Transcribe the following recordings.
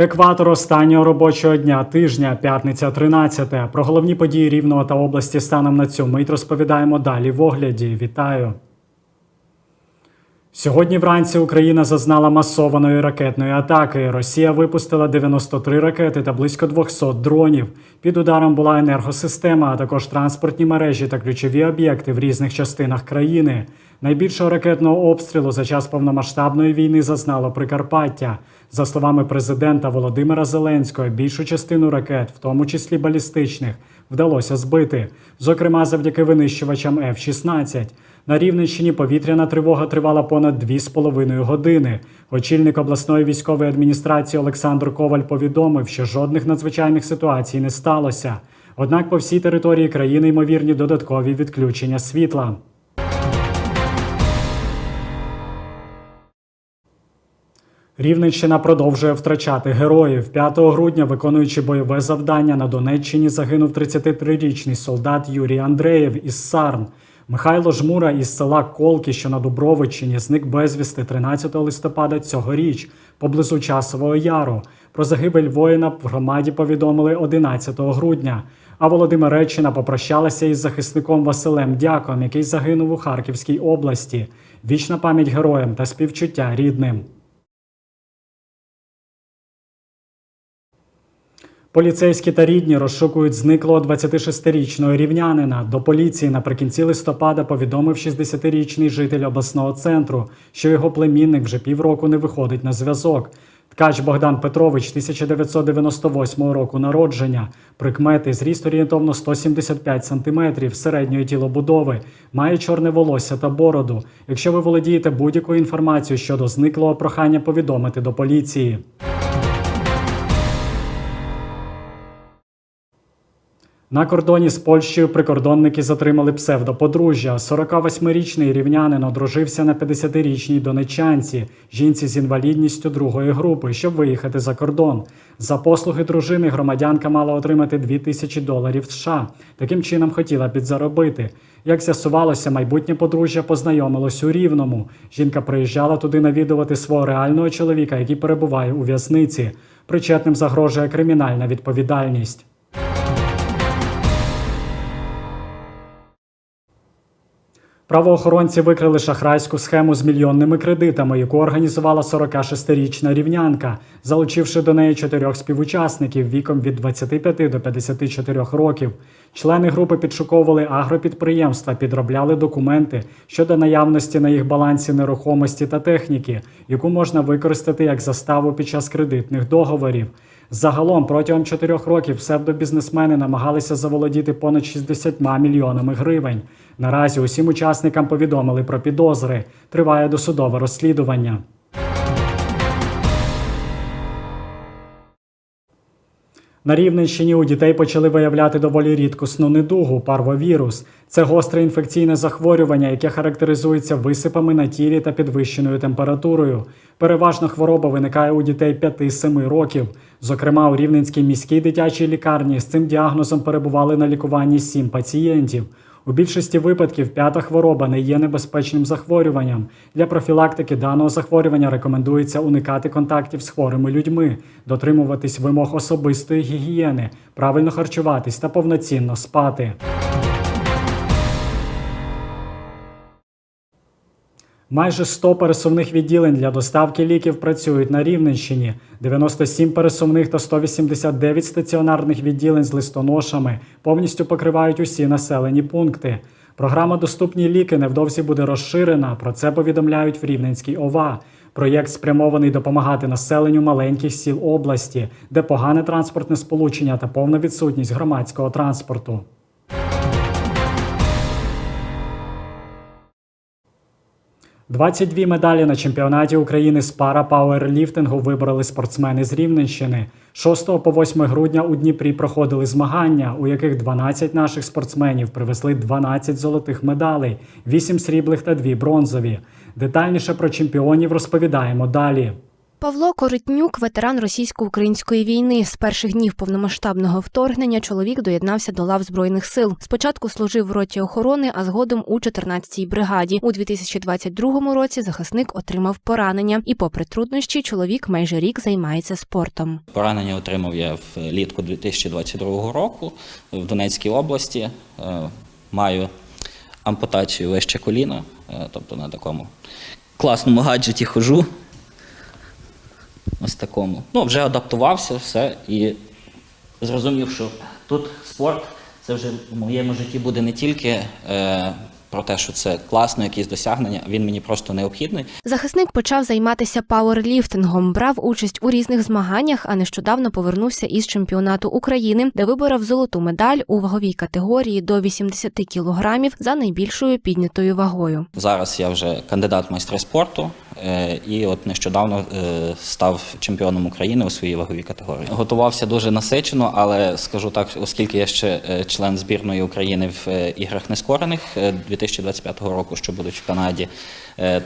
Екватор останнього робочого дня тижня, п'ятниця 13. Про головні події Рівного та області станом на цю мить розповідаємо далі в огляді. Вітаю. Сьогодні вранці Україна зазнала масованої ракетної атаки. Росія випустила 93 ракети та близько 200 дронів. Під ударом була енергосистема, а також транспортні мережі та ключові об'єкти в різних частинах країни. Найбільшого ракетного обстрілу за час повномасштабної війни зазнало Прикарпаття. За словами президента Володимира Зеленського, більшу частину ракет, в тому числі балістичних, вдалося збити, зокрема завдяки винищувачам F-16. На Рівненщині повітряна тривога тривала понад 2,5 години. Очільник обласної військової адміністрації Олександр Коваль повідомив, що жодних надзвичайних ситуацій не сталося. Однак по всій території країни ймовірні додаткові відключення світла. Рівненщина продовжує втрачати героїв. 5 грудня, виконуючи бойове завдання на Донеччині, загинув 33-річний солдат Юрій Андреєв із Сарн. Михайло Жмура із села Колки, що на Дубровичині, зник безвісти 13 листопада цьогоріч поблизу Часового Яру. Про загибель воїна в громаді повідомили 11 грудня. А Володимиреччина попрощалася із захисником Василем Дяком, який загинув у Харківській області. Вічна пам'ять героям та співчуття рідним. Поліцейські та рідні розшукують зниклого 26-річного рівнянина. До поліції наприкінці листопада повідомив 60-річний житель обласного центру, що його племінник вже півроку не виходить на зв'язок. Ткач Богдан Петрович 1998 року народження, прикмети зріст орієнтовно 175 см середньої тілобудови, має чорне волосся та бороду. Якщо ви володієте будь-якою інформацією щодо зниклого прохання повідомити до поліції. На кордоні з Польщею прикордонники затримали псевдоподружжя. 48-річний рівнянин одружився на 50-річній донечанці, жінці з інвалідністю другої групи, щоб виїхати за кордон. За послуги дружини громадянка мала отримати 2 тисячі доларів США. Таким чином хотіла підзаробити. Як з'ясувалося, майбутнє подружжя познайомилось у Рівному. Жінка приїжджала туди навідувати свого реального чоловіка, який перебуває у в'язниці. Причетним загрожує кримінальна відповідальність. Правоохоронці викрили шахрайську схему з мільйонними кредитами, яку організувала 46-річна рівнянка, залучивши до неї чотирьох співучасників віком від 25 до 54 років. Члени групи підшуковували агропідприємства, підробляли документи щодо наявності на їх балансі нерухомості та техніки, яку можна використати як заставу під час кредитних договорів. Загалом протягом чотирьох років псевдобізнесмени намагалися заволодіти понад 60 мільйонами гривень. Наразі усім учасникам повідомили про підозри. Триває досудове розслідування. На Рівненщині у дітей почали виявляти доволі рідкосну недугу парвовірус. Це гостре інфекційне захворювання, яке характеризується висипами на тілі та підвищеною температурою. Переважно хвороба виникає у дітей 5-7 років. Зокрема, у Рівненській міській дитячій лікарні з цим діагнозом перебували на лікуванні 7 пацієнтів. У більшості випадків п'ята хвороба не є небезпечним захворюванням. Для профілактики даного захворювання рекомендується уникати контактів з хворими людьми, дотримуватись вимог особистої гігієни, правильно харчуватись та повноцінно спати. Майже 100 пересувних відділень для доставки ліків працюють на Рівненщині, 97 пересувних та 189 стаціонарних відділень з листоношами повністю покривають усі населені пункти. Програма Доступні ліки невдовзі буде розширена. Про це повідомляють в Рівненській ОВА. Проєкт спрямований допомагати населенню маленьких сіл області, де погане транспортне сполучення та повна відсутність громадського транспорту. 22 медалі на чемпіонаті України з пара пауерліфтингу вибрали спортсмени з Рівненщини. 6 по 8 грудня у Дніпрі проходили змагання, у яких 12 наших спортсменів привезли 12 золотих медалей, 8 сріблих та 2 бронзові. Детальніше про чемпіонів розповідаємо далі. Павло Коротнюк, ветеран російсько-української війни. З перших днів повномасштабного вторгнення чоловік доєднався до лав збройних сил. Спочатку служив в роті охорони, а згодом у 14-й бригаді. У 2022 році захисник отримав поранення, і, попри труднощі, чоловік майже рік займається спортом. Поранення отримав я влітку 2022 року в Донецькій області. Е, Маю ампутацію вище коліна, е, тобто на такому класному гаджеті хожу. Ось такому. Ну, вже адаптувався, все, і зрозумів, що тут спорт це вже в моєму житті буде не тільки е, про те, що це класно, якісь досягнення, він мені просто необхідний. Захисник почав займатися пауерліфтингом, брав участь у різних змаганнях, а нещодавно повернувся із чемпіонату України, де виборов золоту медаль у ваговій категорії до 80 кілограмів за найбільшою піднятою вагою. Зараз я вже кандидат в майстри спорту і от нещодавно е, став чемпіоном України у своїй ваговій категорії. Готувався дуже насичено, але скажу так, оскільки я ще е, член збірної України в е, іграх нескорених е, 2025 року, що будуть в Канаді, е,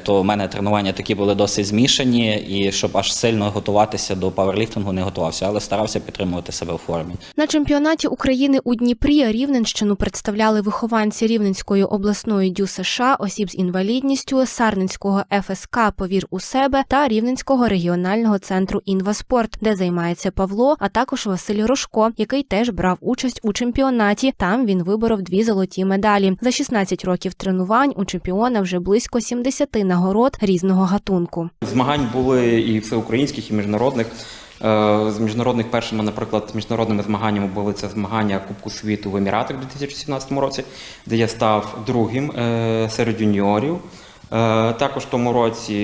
то в мене тренування такі були досить змішані, і щоб аж сильно готуватися до пауерліфтингу не готувався, але старався підтримувати себе в формі. На чемпіонаті України у Дніпрі Рівненщину представляли вихованці Рівненської обласної дю США, осіб з інвалідністю, Сарненського ФСК Повір у себе та Рівненського регіонального центру Інваспорт, де займається Павло, а також Василь Рожко, який теж брав участь у чемпіонаті. Там він виборов дві золоті медалі. За 16 років тренувань у чемпіона вже близько 70 нагород різного гатунку. Змагань були і всеукраїнських, і міжнародних. Е, З міжнародних першими, наприклад, міжнародними змаганнями були це змагання Кубку світу в Еміратах у 2017 році, де я став другим е, серед юніорів. Е, Також в тому році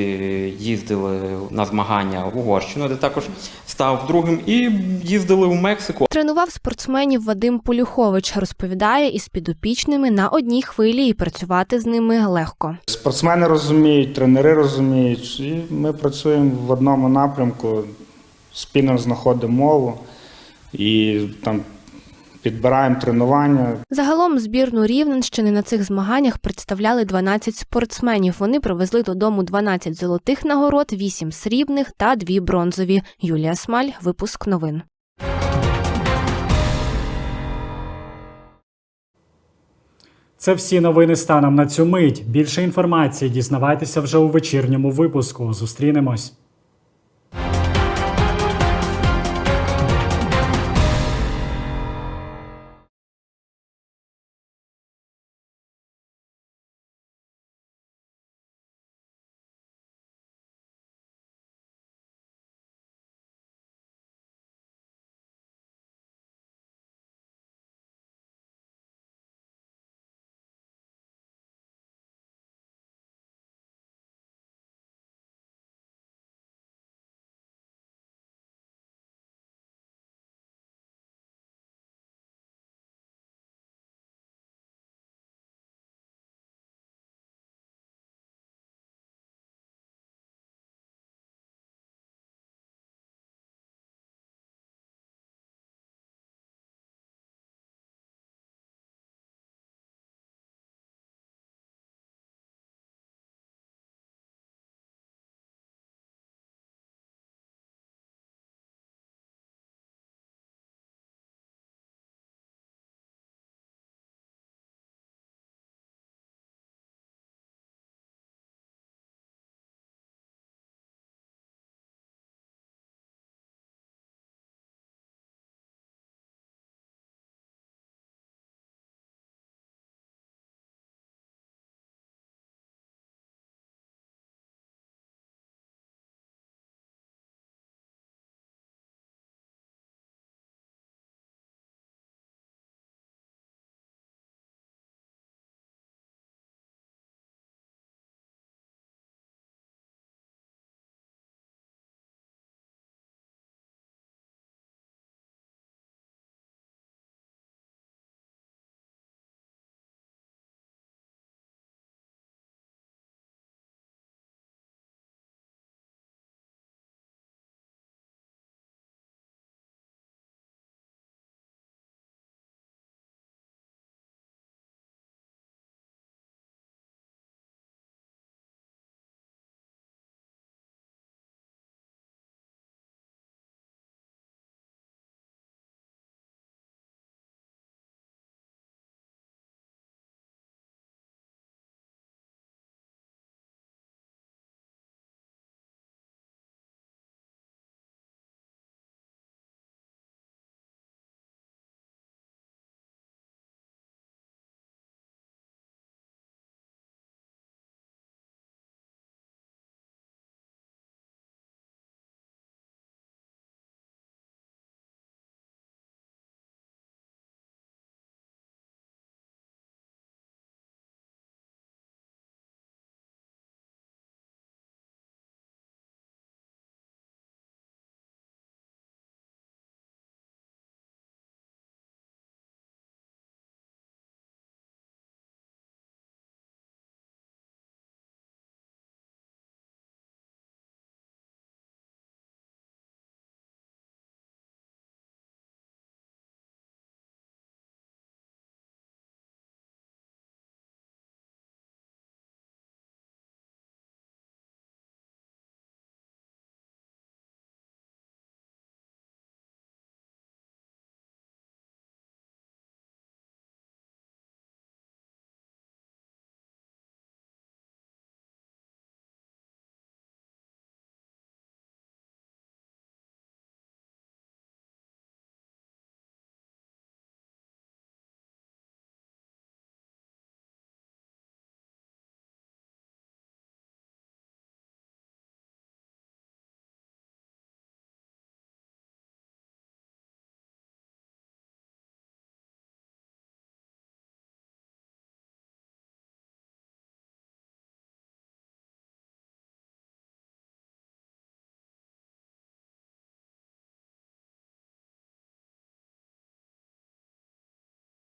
їздили на змагання в Угорщину, де також став другим, і їздили в Мексику. Тренував спортсменів Вадим Полюхович. Розповідає, із підопічними на одній хвилі і працювати з ними легко. Спортсмени розуміють, тренери розуміють, і ми працюємо в одному напрямку, спільно знаходимо мову і там підбираємо тренування. Загалом збірну Рівненщини на цих змаганнях представляли 12 спортсменів. Вони привезли додому 12 золотих нагород, 8 срібних та 2 бронзові. Юлія Смаль, випуск новин. Це всі новини станом на цю мить. Більше інформації дізнавайтеся вже у вечірньому випуску. Зустрінемось.